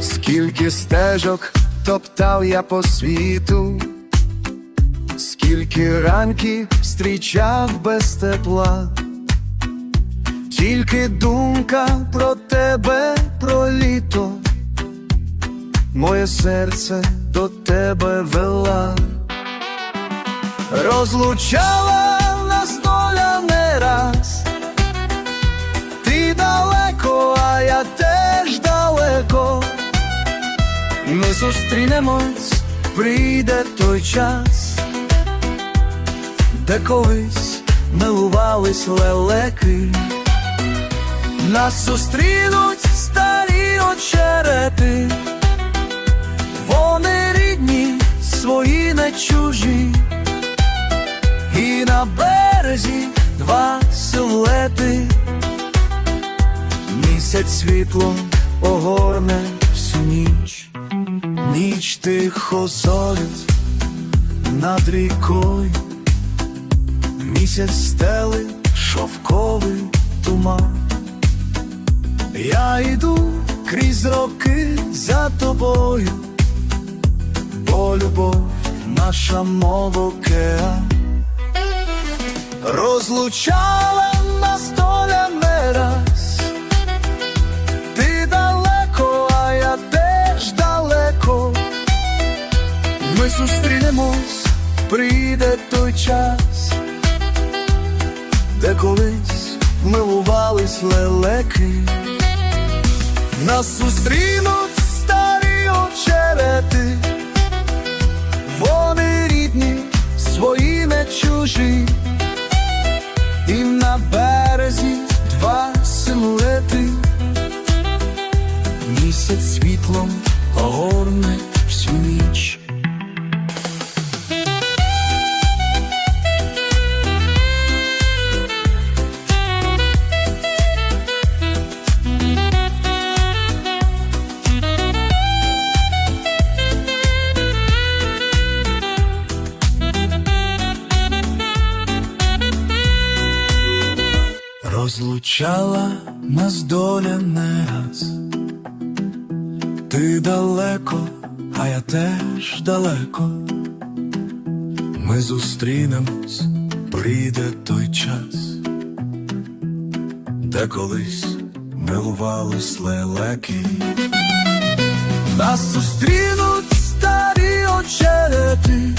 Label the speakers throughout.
Speaker 1: Скільки стежок топтав я по світу, скільки ранків зустрічав без тепла, тільки думка про тебе, про літо, моє серце до тебе вела, розлучала зустрінемось, прийде той час, де колись милувались лелеки, нас зустрінуть старі очерети, вони рідні, свої не чужі, і на березі два силуети, місяць світлом огорне. Ніч тихо зорить над рікою, місяць стели шовковий туман. Я йду крізь роки за тобою, бо любов наша мов океан. Розлучала нас доля Зустрінемось, прийде той час, де колись милувались лелеки, нас зустрінуть старі очерети, вони рідні, свої не чужі, і на березі два силуети. Місяць світлом огорне всю ніч. Розлучала нас доля не раз. Ти далеко, а я теж далеко. Ми зустрінемось, прийде той час, де колись милувались лелеки. Нас зустрінуть старі очерети,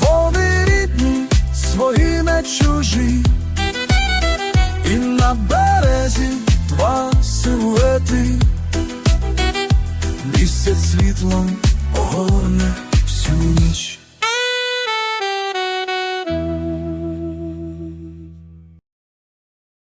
Speaker 1: вони рідні, свої не чужі. Місяць